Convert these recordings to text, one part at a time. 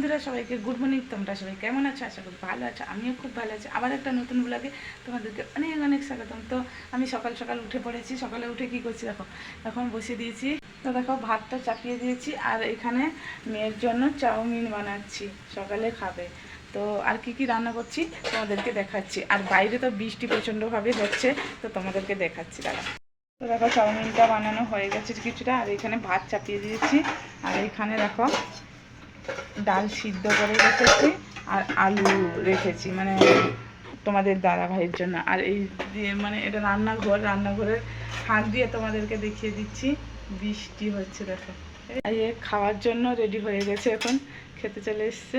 বন্ধুরা, সবাইকে good morning তোমরা সবাই কেমন আছো? আশা করি ভালো আছো, আমিও খুব ভালো আছি। আবার একটা নতুন ব্লগে তোমাদেরকে অনেক অনেক স্বাগতম। তো আমি সকাল সকাল উঠে পড়েছি, সকালে উঠে কি করছি দেখো, এখন বসিয়ে দিয়েছি। তো দেখো, ভাতটা চাপিয়ে দিয়েছি আর এখানে মেয়ের জন্য চাউমিন বানাচ্ছি, সকালে খাবে। তো আর কি কি রান্না করছি তোমাদেরকে দেখাচ্ছি। আর বাইরে তো বৃষ্টি প্রচণ্ডভাবে হচ্ছে, তো তোমাদেরকে দেখাচ্ছি দাদা তো দেখো, চাউমিনটা বানানো হয়ে গেছে কিছুটা, আর এখানে ভাত চাপিয়ে দিয়েছি। আর এখানে দেখো ডাল সিদ্ধ করে রেখেছি আর আলু রেখেছি মানে তোমাদের দাদা ভাইয়ের জন্য। আর এই দিয়ে মানে এটা রান্নাঘর, রান্নাঘরের ফাঁক দিয়ে তোমাদেরকে দেখিয়ে দিচ্ছি। বৃষ্টি হচ্ছে, দেখো। এই খাওয়ার জন্য রেডি হয়ে গেছে এখন, খেতে চলে এসছে।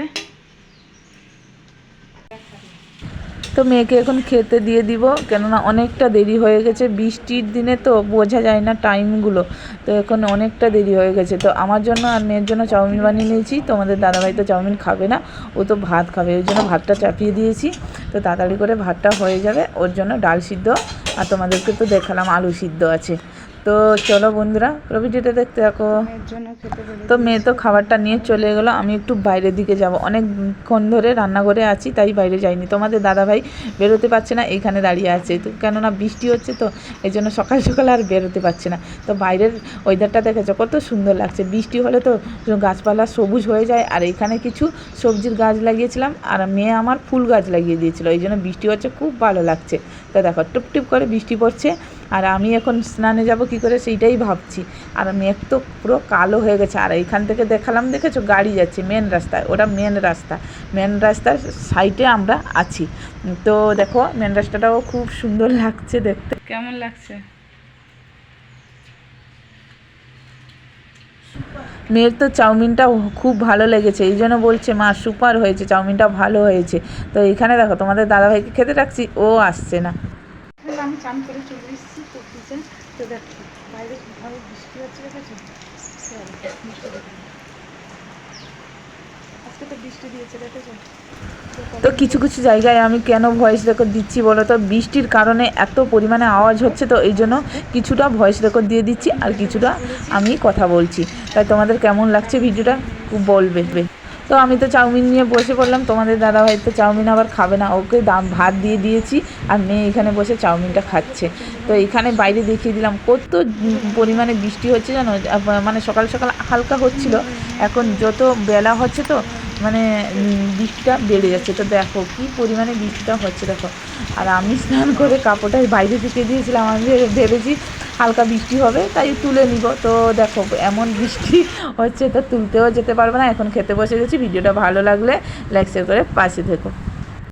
তো মেয়েকে এখন খেতে দিয়ে দিব। কেননা অনেকটা দেরি হয়ে গেছে। বৃষ্টির দিনে তো বোঝা যায় না টাইমগুলো। তো এখন অনেকটা দেরি হয়ে গেছে। তো আমার জন্য আর মেয়ের জন্য চাউমিন বানিয়ে নিয়েছি। তোমাদের দাদাভাই তো চাউমিন খাবে না। ও তো ভাত খাবে। ওই জন্য ভাতটা চাপিয়ে দিয়েছি। তো তাড়াতাড়ি করে ভাতটা হয়ে যাবে। ওর জন্য ডাল সিদ্ধ। আর তোমাদেরকে তো দেখালাম আলু সিদ্ধ আছে। তো চলো বন্ধুরা ভিডিওটা দেখতে থাকো। তো মেয়ে তো খাবারটা নিয়ে চলে গেলো আমি একটু বাইরের দিকে যাব। অনেকক্ষণ ধরে রান্নাঘরে আছি তাই বাইরে যাইনি। তোমাদের দাদাভাই বেরোতে পারছে না এইখানে দাঁড়িয়ে আছে। তো কেননা বৃষ্টি হচ্ছে তো এই জন্য সকাল সকাল আর বেরোতে পারছে না। তো বাইরের ওয়েদারটা দেখেছ কত সুন্দর লাগছে। বৃষ্টি হলে তো গাছপালা সবুজ হয়ে যায়। আর এখানে কিছু সবজির গাছ লাগিয়েছিলাম আর মেয়ে আমার ফুল গাছ লাগিয়ে দিয়েছিল। এই জন্য বৃষ্টি হচ্ছে খুব ভালো লাগছে। তো দেখো টুপ টুপ করে বৃষ্টি পড়ছে। আর আমি এখন স্নানে যাব কি করে সেইটাই ভাবছি। আর মেঘ তো পুরো কালো হয়ে গেছে। আর এইখান থেকে দেখালাম দেখেছ? গাড়ি যাচ্ছে মেন রাস্তায়। ওটা মেন রাস্তা। মেন রাস্তার সাইডে আমরা আছি। তো দেখো মেন রাস্তাটাও খুব সুন্দর লাগছে দেখতে। কেমন লাগছে? মেয়ের তো চাউমিনটা খুব ভালো লেগেছে। এই জন্য বলছে মা সুপার হয়েছে। চাউমিনটা ভালো হয়েছে। তো এখানে দেখো তোমাদের দাদাভাইকে খেতে রাখছি ও আসছে না। আমি চান করে চলে এসেছি, তো কিচেন, তো দেখো, বাইরে কীভাবে বৃষ্টি হচ্ছে দেখেছ? তো তো কিছু কিছু জায়গায় আমি কেন ভয়েস রেকর্ড দিচ্ছি বলো তো? বৃষ্টির কারণে এত পরিমাণে আওয়াজ হচ্ছে, তো এই জন্য কিছুটা ভয়েস রেকর্ড দিয়ে দিচ্ছি আর কিছুটা আমি কথা বলছি। তাই তোমাদের কেমন লাগছে ভিডিওটা? খুব বলবে তো আমি তো চাউমিন নিয়ে বসে পড়লাম। তোমাদের দাদাভাই তো চাউমিন আবার খাবে না। ওকে দাম ভাত দিয়ে দিয়েছি আর মেয়ে এখানে বসে চাউমিনটা খাচ্ছে। তো এখানে বাইরে দেখিয়ে দিলাম। কত পরিমাণে বৃষ্টি হচ্ছে জানো? মানে সকাল সকাল হালকা হচ্ছিল। এখন যত বেলা হচ্ছে তো মানে বৃষ্টিটা বেড়ে যাচ্ছে। তো দেখো কী পরিমাণে বৃষ্টিটা হচ্ছে, দেখো। আর আমি স্নান করে কাপড়টা বাইরে থেকে দিয়েছিলাম। আমি ভেবেছি হালকা বৃষ্টি হবে, তাই তুলে নিব। তো দেখো, এমন বৃষ্টি হচ্ছে, তো তুলতেও যেতে পারব না। এখন খেতে বসে গেছি, ভিডিওটা ভালো লাগলে লাইক শেয়ার করে পাশে থেকো।